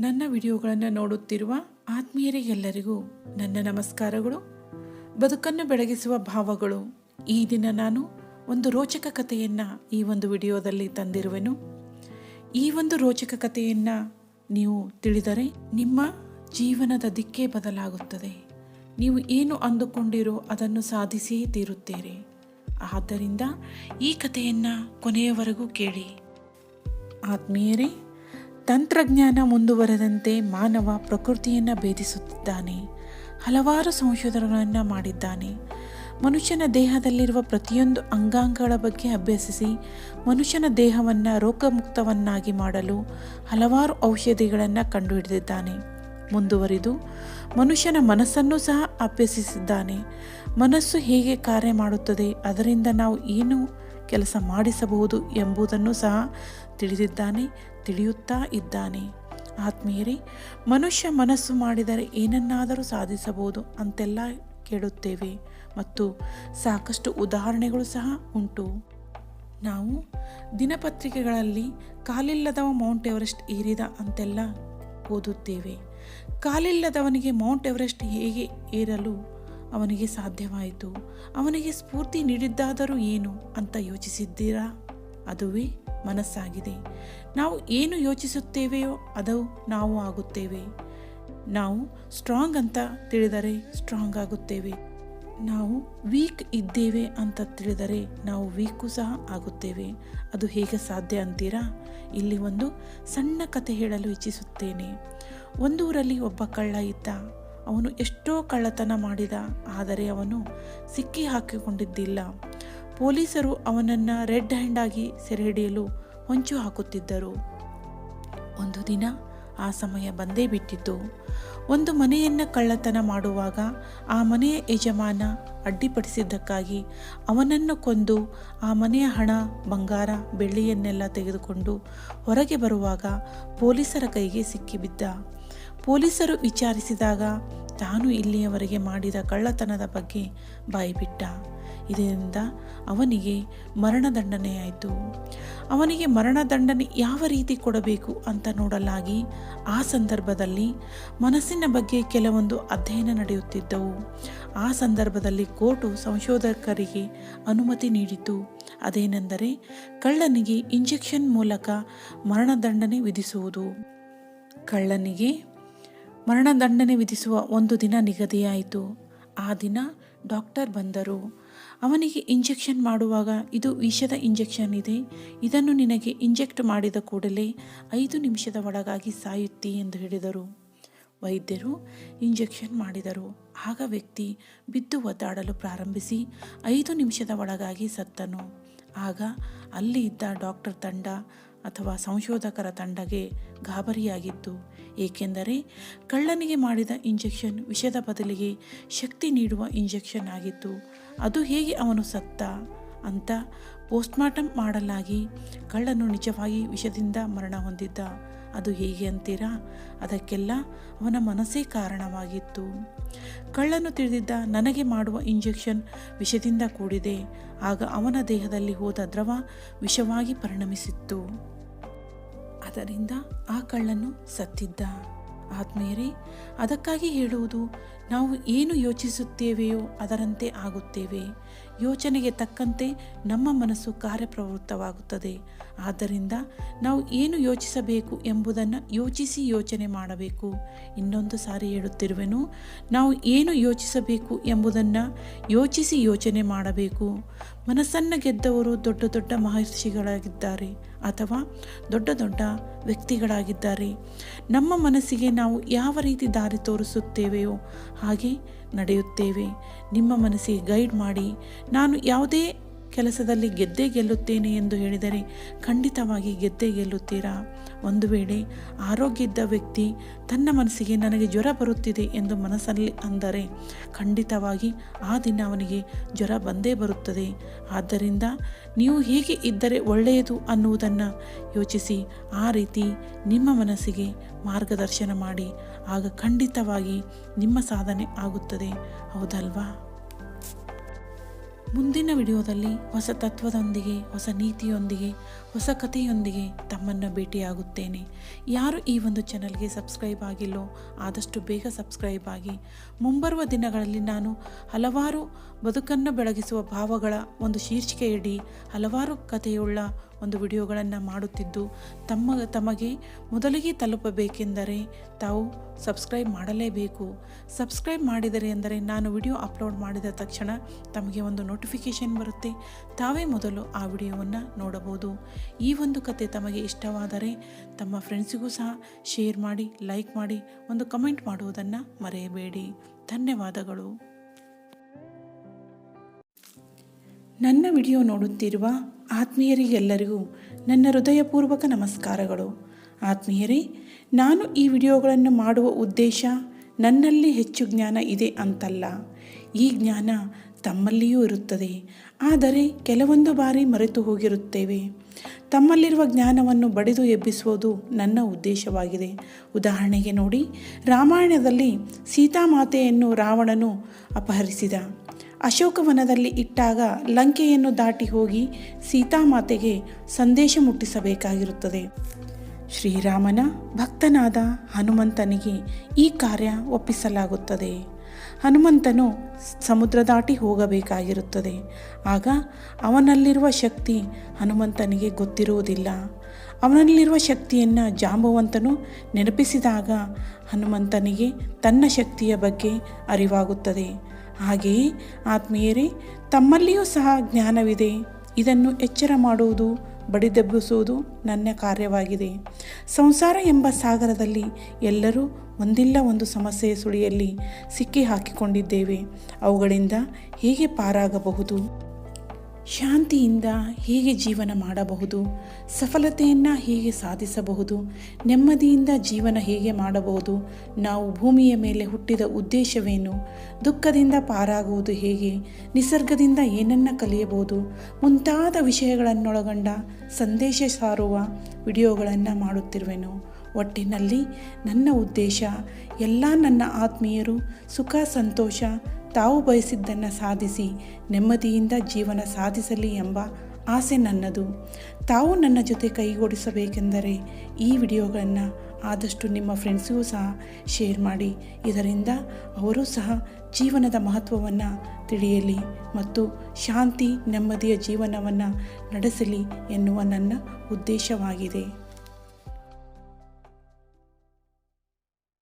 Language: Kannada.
ನನ್ನ ವಿಡಿಯೋಗಳನ್ನು ನೋಡುತ್ತಿರುವ ಆತ್ಮೀಯರಿಗೆಲ್ಲರಿಗೂ ನನ್ನ ನಮಸ್ಕಾರಗಳು. ಬದುಕನ್ನು ಬೆಳಗಿಸುವ ಭಾವಗಳು. ಈ ದಿನ ನಾನು ಒಂದು ರೋಚಕ ಕಥೆಯನ್ನು ಈ ಒಂದು ವಿಡಿಯೋದಲ್ಲಿ ತಂದಿರುವೆನು. ಈ ಒಂದು ರೋಚಕ ಕಥೆಯನ್ನು ನೀವು ತಿಳಿದರೆ ನಿಮ್ಮ ಜೀವನದ ದಿಕ್ಕೇ ಬದಲಾಗುತ್ತದೆ. ನೀವು ಏನು ಅಂದುಕೊಂಡಿರೋ ಅದನ್ನು ಸಾಧಿಸಿಯೇ ತೀರುತ್ತೀರಿ. ಆದ್ದರಿಂದ ಈ ಕಥೆಯನ್ನು ಕೊನೆಯವರೆಗೂ ಕೇಳಿ. ಆತ್ಮೀಯರೇ ತಂತ್ರಜ್ಞಾನ ಮುಂದುವರೆದಂತೆ ಮಾನವ ಪ್ರಕೃತಿಯನ್ನು ಭೇದಿಸುತ್ತಿದ್ದಾನೆ. ಹಲವಾರು ಸಂಶೋಧನೆಗಳನ್ನು ಮಾಡಿದ್ದಾನೆ. ಮನುಷ್ಯನ ದೇಹದಲ್ಲಿರುವ ಪ್ರತಿಯೊಂದು ಅಂಗಾಂಗಗಳ ಬಗ್ಗೆ ಅಭ್ಯಸಿಸಿ ಮನುಷ್ಯನ ದೇಹವನ್ನು ರೋಗಮುಕ್ತವನ್ನಾಗಿ ಮಾಡಲು ಹಲವಾರು ಔಷಧಿಗಳನ್ನು ಕಂಡುಹಿಡಿದಿದ್ದಾನೆ. ಮುಂದುವರಿದು ಮನುಷ್ಯನ ಮನಸ್ಸನ್ನು ಸಹ ಅಭ್ಯಸಿಸಿದ್ದಾನೆ. ಮನಸ್ಸು ಹೇಗೆ ಕಾರ್ಯ ಮಾಡುತ್ತದೆ, ಅದರಿಂದ ನಾವು ಏನು ಕೆಲಸ ಮಾಡಿಸಬಹುದು ಎಂಬುದನ್ನು ಸಹ ತಿಳಿದಿದ್ದಾನೆ. ತಿಳಿಯುತ್ತಾ ಇದ್ದಾನೆ. ಆತ್ಮೀಯರೇ, ಮನುಷ್ಯ ಮನಸ್ಸು ಮಾಡಿದರೆ ಏನನ್ನಾದರೂ ಸಾಧಿಸಬಹುದು ಅಂತೆಲ್ಲ ಕೇಳುತ್ತೇವೆ ಮತ್ತು ಸಾಕಷ್ಟು ಉದಾಹರಣೆಗಳು ಸಹ ಉಂಟು. ನಾವು ದಿನಪತ್ರಿಕೆಗಳಲ್ಲಿ ಕಾಲಿಲ್ಲದವ ಮೌಂಟ್ ಎವರೆಸ್ಟ್ ಏರಿದ ಅಂತೆಲ್ಲ ಓದುತ್ತೇವೆ. ಕಾಲಿಲ್ಲದವನಿಗೆ ಮೌಂಟ್ ಎವರೆಸ್ಟ್ ಹೇಗೆ ಏರಲು ಅವನಿಗೆ ಸಾಧ್ಯವಾಯಿತು? ಅವನಿಗೆ ಸ್ಫೂರ್ತಿ ನೀಡಿದ್ದಾದರೂ ಏನು ಅಂತ ಯೋಚಿಸಿದ್ದೀರಾ? ಅದುವೇ ಮನಸ್ಸಾಗಿದೆ. ನಾವು ಏನು ಯೋಚಿಸುತ್ತೇವೆಯೋ ಅದು ನಾವು ಆಗುತ್ತೇವೆ. ನಾವು ಸ್ಟ್ರಾಂಗ್ ಅಂತ ತಿಳಿದರೆ ಸ್ಟ್ರಾಂಗ್ ಆಗುತ್ತೇವೆ. ನಾವು ವೀಕ್ ಇದ್ದೇವೆ ಅಂತ ತಿಳಿದರೆ ನಾವು ವೀಕು ಸಹ ಆಗುತ್ತೇವೆ. ಅದು ಹೇಗೆ ಸಾಧ್ಯ ಅಂತೀರಾ? ಇಲ್ಲಿ ಒಂದು ಸಣ್ಣ ಕತೆ ಹೇಳಲು ಇಚ್ಛಿಸುತ್ತೇನೆ. ಒಂದೂರಲ್ಲಿ ಒಬ್ಬ ಕಳ್ಳ ಇದ್ದ. ಅವನು ಎಷ್ಟೋ ಕಳ್ಳತನ ಮಾಡಿದ. ಆದರೆ ಅವನು ಸಿಕ್ಕಿ ಹಾಕಿಕೊಂಡಿದ್ದಿಲ್ಲ. ಪೊಲೀಸರು ಅವನನ್ನು ರೆಡ್ ಹ್ಯಾಂಡ್ ಆಗಿ ಸೆರೆ ಹಿಡಿಯಲು ಹೊಂಚು ಹಾಕುತ್ತಿದ್ದರು. ಒಂದು ದಿನ ಆ ಸಮಯ ಬಂದೇ ಬಿಟ್ಟಿತು ಒಂದು ಮನೆಯನ್ನು ಕಳ್ಳತನ ಮಾಡುವಾಗ ಆ ಮನೆಯ ಯಜಮಾನ ಅಡ್ಡಿಪಡಿಸಿದ್ದಕ್ಕಾಗಿ ಅವನನ್ನು ಕೊಂದು ಆ ಮನೆಯ ಹಣ, ಬಂಗಾರ, ಬೆಳ್ಳಿಯನ್ನೆಲ್ಲ ತೆಗೆದುಕೊಂಡು ಹೊರಗೆ ಬರುವಾಗ ಪೊಲೀಸರ ಕೈಗೆ ಸಿಕ್ಕಿಬಿದ್ದ. ಪೊಲೀಸರು ವಿಚಾರಿಸಿದಾಗ ತಾನು ಇಲ್ಲಿಯವರೆಗೆ ಮಾಡಿದ ಕಳ್ಳತನದ ಬಗ್ಗೆ ಬಾಯಿಬಿಟ್ಟ. ಇದರಿಂದ ಅವನಿಗೆ ಮರಣದಂಡನೆಯಾಯಿತು ಅವನಿಗೆ ಮರಣದಂಡನೆ ಯಾವ ರೀತಿ ಕೊಡಬೇಕು ಅಂತ ನೋಡಲಾಗಿ, ಆ ಸಂದರ್ಭದಲ್ಲಿ ಮನಸ್ಸಿನ ಬಗ್ಗೆ ಕೆಲವೊಂದು ಅಧ್ಯಯನ ನಡೆಯುತ್ತಿದ್ದವು. ಆ ಸಂದರ್ಭದಲ್ಲಿ ಕೋರ್ಟು ಸಂಶೋಧಕರಿಗೆ ಅನುಮತಿ ನೀಡಿತು. ಅದೇನೆಂದರೆ, ಕಳ್ಳನಿಗೆ ಇಂಜೆಕ್ಷನ್ ಮೂಲಕ ಮರಣದಂಡನೆ ವಿಧಿಸುವುದು. ಕಳ್ಳನಿಗೆ ಮರಣದಂಡನೆ ವಿಧಿಸುವ ಒಂದು ದಿನ ನಿಗದಿಯಾಯಿತು. ಆ ದಿನ ಡಾಕ್ಟರ್ ಬಂದರು. ಅವನಿಗೆ ಇಂಜೆಕ್ಷನ್ ಮಾಡುವಾಗ ಇದು ವಿಷದ ಇಂಜೆಕ್ಷನ್ ಇದೆ, ಇದನ್ನು ನಿನಗೆ ಇಂಜೆಕ್ಟ್ ಮಾಡಿದ ಕೂಡಲೇ ಐದು ನಿಮಿಷದ ಒಳಗಾಗಿ ಸಾಯುತ್ತಿ ಎಂದು ಹೇಳಿದರು. ವೈದ್ಯರು ಇಂಜೆಕ್ಷನ್ ಮಾಡಿದರು. ಆಗ ವ್ಯಕ್ತಿ ಬಿದ್ದು ಒದ್ದಾಡಲು ಪ್ರಾರಂಭಿಸಿ ಐದು ನಿಮಿಷದ ಒಳಗಾಗಿ ಸತ್ತನು. ಆಗ ಅಲ್ಲಿ ಇದ್ದ ಡಾಕ್ಟರ್ ತಂಡ ಅಥವಾ ಸಂಶೋಧಕರ ತಂಡಗೆ ಗಾಬರಿಯಾಗಿತ್ತು. ಏಕೆಂದರೆ ಕಳ್ಳನಿಗೆ ಮಾಡಿದ ಇಂಜೆಕ್ಷನ್ ವಿಷದ ಬದಲಿಗೆ ಶಕ್ತಿ ನೀಡುವ ಇಂಜೆಕ್ಷನ್ ಆಗಿತ್ತು. ಅದು ಹೇಗೆ ಅವನು ಸತ್ತ ಅಂತ ಪೋಸ್ಟ್ಮಾರ್ಟಮ್ ಮಾಡಲಾಗಿ ಕಳ್ಳನು ನಿಜವಾಗಿ ವಿಷದಿಂದ ಮರಣ ಹೊಂದಿದ್ದ. ಅದು ಹೇಗೆ ಅಂತೀರಾ? ಅದಕ್ಕೆಲ್ಲ ಅವನ ಮನಸ್ಸೇ ಕಾರಣವಾಗಿತ್ತು. ಕಳ್ಳನು ತಿಳಿದಿದ್ದ ನನಗೆ ಮಾಡುವ ಇಂಜೆಕ್ಷನ್ ವಿಷದಿಂದ ಕೂಡಿದೆ. ಆಗ ಅವನ ದೇಹದಲ್ಲಿ ಹೋದ ದ್ರವ ವಿಷವಾಗಿ ಪರಿಣಮಿಸಿತ್ತು. ಅದರಿಂದ ಆ ಕಳ್ಳನು ಸತ್ತಿದ್ದ. ಆತ್ಮೀಯರೇ ಅದಕ್ಕಾಗಿ ಹೇಳುವುದು ನಾವು ಏನು ಯೋಚಿಸುತ್ತೇವೆಯೋ ಅದರಂತೆ ಆಗುತ್ತೇವೆ. ಯೋಚನೆಗೆ ತಕ್ಕಂತೆ ನಮ್ಮ ಮನಸ್ಸು ಕಾರ್ಯಪ್ರವೃತ್ತವಾಗುತ್ತದೆ. ಆದ್ದರಿಂದ ನಾವು ಏನು ಯೋಚಿಸಬೇಕು ಎಂಬುದನ್ನು ಯೋಚಿಸಿ ಯೋಚನೆ ಮಾಡಬೇಕು. ಇನ್ನೊಂದು ಸಾರಿ ಹೇಳುತ್ತಿರುವೆನು, ನಾವು ಏನು ಯೋಚಿಸಬೇಕು ಎಂಬುದನ್ನು ಯೋಚಿಸಿ ಯೋಚನೆ ಮಾಡಬೇಕು. ಮನಸ್ಸನ್ನು ಗೆದ್ದವರು ದೊಡ್ಡ ದೊಡ್ಡ ಮಹರ್ಷಿಗಳಾಗಿದ್ದಾರೆ ಅಥವಾ ದೊಡ್ಡ ದೊಡ್ಡ ವ್ಯಕ್ತಿಗಳಾಗಿದ್ದಾರೆ. ನಮ್ಮ ಮನಸ್ಸಿಗೆ ನಾವು ಯಾವ ರೀತಿ ದಾರಿ ತೋರಿಸುತ್ತೇವೆಯೋ ಹಾಗೆ ನಡೆಯುತ್ತೇವೆ. ನಿಮ್ಮ ಮನಸ್ಸಿಗೆ ಗೈಡ್ ಮಾಡಿ. ನಾನು ಯಾವುದೇ ಕೆಲಸದಲ್ಲಿ ಗೆದ್ದೇ ಗೆಲ್ಲುತ್ತೇನೆ ಎಂದು ಹೇಳಿದರೆ ಖಂಡಿತವಾಗಿ ಗೆದ್ದೇ ಗೆಲ್ಲುತ್ತೀರಾ? ಒಂದು ವೇಳೆ ಆರೋಗ್ಯ ಇದ್ದ ವ್ಯಕ್ತಿ ತನ್ನ ಮನಸ್ಸಿಗೆ ನನಗೆ ಜ್ವರ ಬರುತ್ತಿದೆ ಎಂದು ಮನಸ್ಸಲ್ಲಿ ಅಂದರೆ ಖಂಡಿತವಾಗಿ ಆ ದಿನ ಅವನಿಗೆ ಜ್ವರ ಬಂದೇ ಬರುತ್ತದೆ. ಆದ್ದರಿಂದ ನೀವು ಹೇಗೆ ಇದ್ದರೆ ಒಳ್ಳೆಯದು ಅನ್ನುವುದನ್ನು ಯೋಚಿಸಿ, ಆ ರೀತಿ ನಿಮ್ಮ ಮನಸ್ಸಿಗೆ ಮಾರ್ಗದರ್ಶನ ಮಾಡಿ. ಆಗ ಖಂಡಿತವಾಗಿ ನಿಮ್ಮ ಸಾಧನೆ ಆಗುತ್ತದೆ. ಹೌದಲ್ವಾ? ಮುಂದಿನ ವಿಡಿಯೋದಲ್ಲಿ ಹೊಸ ತತ್ವದೊಂದಿಗೆ, ಹೊಸ ನೀತಿಯೊಂದಿಗೆ, ಹೊಸ ಕಥೆಯೊಂದಿಗೆ ತಮ್ಮನ್ನು ಭೇಟಿಯಾಗುತ್ತೇನೆ. ಯಾರು ಈ ಒಂದು ಚಾನಲ್ಗೆ ಸಬ್ಸ್ಕ್ರೈಬ್ ಆಗಿಲ್ಲೋ, ಆದಷ್ಟು ಬೇಗ ಸಬ್ಸ್ಕ್ರೈಬ್ ಆಗಿ. ಮುಂಬರುವ ದಿನಗಳಲ್ಲಿ ನಾನು ಹಲವಾರು ಬದುಕನ್ನು ಬೆಳಗಿಸುವ ಭಾವಗಳ ಒಂದು ಶೀರ್ಷಿಕೆಯಡಿ ಹಲವಾರು ಕಥೆಯುಳ್ಳ ಒಂದು ವಿಡಿಯೋಗಳನ್ನು ಮಾಡುತ್ತಿದ್ದು, ತಮ್ಮ, ತಮಗೆ ಮೊದಲಿಗೆ ತಲುಪಬೇಕೆಂದರೆ ತಾವು ಸಬ್ಸ್ಕ್ರೈಬ್ ಮಾಡಲೇಬೇಕು. ಸಬ್ಸ್ಕ್ರೈಬ್ ಮಾಡಿದರೆ ಎಂದರೆ ನಾನು ವಿಡಿಯೋ ಅಪ್ಲೋಡ್ ಮಾಡಿದ ತಕ್ಷಣ ತಮಗೆ ಒಂದು ನೋಟಿಫಿಕೇಷನ್ ಬರುತ್ತೆ. ತಾವೇ ಮೊದಲು ಆ ವಿಡಿಯೋವನ್ನು ನೋಡಬಹುದು. ಈ ಒಂದು ಕತೆ ತಮಗೆ ಇಷ್ಟವಾದರೆ ತಮ್ಮ ಫ್ರೆಂಡ್ಸಿಗೂ ಸಹ ಶೇರ್ ಮಾಡಿ, ಲೈಕ್ ಮಾಡಿ, ಒಂದು ಕಮೆಂಟ್ ಮಾಡುವುದನ್ನು ಮರೆಯಬೇಡಿ. ಧನ್ಯವಾದಗಳು. ನನ್ನ ವಿಡಿಯೋ ನೋಡುತ್ತಿರುವ ಆತ್ಮೀಯರಿಗೆಲ್ಲರಿಗೂ ನನ್ನ ಹೃದಯಪೂರ್ವಕ ನಮಸ್ಕಾರಗಳು. ಆತ್ಮೀಯರೇ, ನಾನು ಈ ವಿಡಿಯೋಗಳನ್ನು ಮಾಡುವ ಉದ್ದೇಶ ನನ್ನಲ್ಲಿ ಹೆಚ್ಚು ಜ್ಞಾನ ಇದೆ ಅಂತಲ್ಲ. ಈ ಜ್ಞಾನ ತಮ್ಮಲ್ಲಿಯೂ ಇರುತ್ತದೆ. ಆದರೆ ಕೆಲವೊಂದು ಬಾರಿ ಮರೆತು ಹೋಗಿರುತ್ತೇವೆ. ತಮ್ಮಲ್ಲಿರುವ ಜ್ಞಾನವನ್ನು ಬಡಿದು ಎಬ್ಬಿಸುವುದು ನನ್ನ ಉದ್ದೇಶವಾಗಿದೆ. ಉದಾಹರಣೆಗೆ ನೋಡಿ, ರಾಮಾಯಣದಲ್ಲಿ ಸೀತಾಮಾತೆಯನ್ನು ರಾವಣನು ಅಪಹರಿಸಿದ. ಅಶೋಕವನದಲ್ಲಿ ಇಟ್ಟಾಗ ಲಂಕೆಯನ್ನು ದಾಟಿ ಹೋಗಿ ಸೀತಾಮಾತೆಗೆ ಸಂದೇಶ ಮುಟ್ಟಿಸಬೇಕಾಗಿರುತ್ತದೆ. ಶ್ರೀರಾಮನ ಭಕ್ತನಾದ ಹನುಮಂತನಿಗೆ ಈ ಕಾರ್ಯ ಒಪ್ಪಿಸಲಾಗುತ್ತದೆ. ಹನುಮಂತನು ಸಮುದ್ರ ದಾಟಿ ಹೋಗಬೇಕಾಗಿರುತ್ತದೆ. ಆಗ ಅವನಲ್ಲಿರುವ ಶಕ್ತಿ ಹನುಮಂತನಿಗೆ ಗೊತ್ತಿರುವುದಿಲ್ಲ. ಅವನಲ್ಲಿರುವ ಶಕ್ತಿಯನ್ನು ಜಾಂಬವಂತನು ನೆನಪಿಸಿದಾಗ ಹನುಮಂತನಿಗೆ ತನ್ನ ಶಕ್ತಿಯ ಬಗ್ಗೆ ಅರಿವಾಗುತ್ತದೆ. ಹಾಗೆಯೇ ಆತ್ಮೀಯರೇ, ತಮ್ಮಲ್ಲಿಯೂ ಸಹ ಜ್ಞಾನವಿದೆ. ಇದನ್ನು ಎಚ್ಚರ ಮಾಡುವುದು, ಬಡಿದೆಬ್ಬಿಸುವುದು ನನ್ನ ಕಾರ್ಯವಾಗಿದೆ. ಸಂಸಾರ ಎಂಬ ಸಾಗರದಲ್ಲಿ ಎಲ್ಲರೂ ಒಂದಿಲ್ಲ ಒಂದು ಸಮಸ್ಯೆಯ ಸುಳಿಯಲ್ಲಿ ಸಿಕ್ಕಿ ಹಾಕಿಕೊಂಡಿದ್ದೇವೆ. ಅವುಗಳಿಂದ ಹೇಗೆ ಪಾರಾಗಬಹುದು? ಶಾಂತಿಯಿಂದ ಹೇಗೆ ಜೀವನ ಮಾಡಬಹುದು? ಸಫಲತೆಯನ್ನು ಹೇಗೆ ಸಾಧಿಸಬಹುದು? ನೆಮ್ಮದಿಯಿಂದ ಜೀವನ ಹೇಗೆ ಮಾಡಬಹುದು? ನಾವು ಭೂಮಿಯ ಮೇಲೆ ಹುಟ್ಟಿದ ಉದ್ದೇಶವೇನು? ದುಃಖದಿಂದ ಪಾರಾಗುವುದು ಹೇಗೆ? ನಿಸರ್ಗದಿಂದ ಏನನ್ನ ಕಲಿಯಬಹುದು? ಮುಂತಾದ ವಿಷಯಗಳನ್ನೊಳಗೊಂಡ ಸಂದೇಶ ಸಾರುವ ವಿಡಿಯೋಗಳನ್ನು ಮಾಡುತ್ತಿರುವೆನು. ಒಟ್ಟಿನಲ್ಲಿ ನನ್ನ ಉದ್ದೇಶ, ಎಲ್ಲ ನನ್ನ ಆತ್ಮೀಯರು ಸುಖ, ಸಂತೋಷ ತಾವು ಬಯಸಿದ್ದನ್ನು ಸಾಧಿಸಿ, ನೆಮ್ಮದಿಯಿಂದ ಜೀವನ ಸಾಧಿಸಲಿ ಎಂಬ ಆಸೆ ನನ್ನದು. ತಾವು ನನ್ನ ಜೊತೆ ಕೈಗೂಡಿಸಬೇಕೆಂದರೆ ಈ ವಿಡಿಯೋಗಳನ್ನು ಆದಷ್ಟು ನಿಮ್ಮ ಫ್ರೆಂಡ್ಸಿಗೂ ಸಹ ಶೇರ್ ಮಾಡಿ. ಇದರಿಂದ ಅವರು ಸಹ ಜೀವನದ ಮಹತ್ವವನ್ನು ತಿಳಿಯಲಿ ಮತ್ತು ಶಾಂತಿ, ನೆಮ್ಮದಿಯ ಜೀವನವನ್ನು ನಡೆಸಲಿ ಎನ್ನುವ ನನ್ನ ಉದ್ದೇಶವಾಗಿದೆ.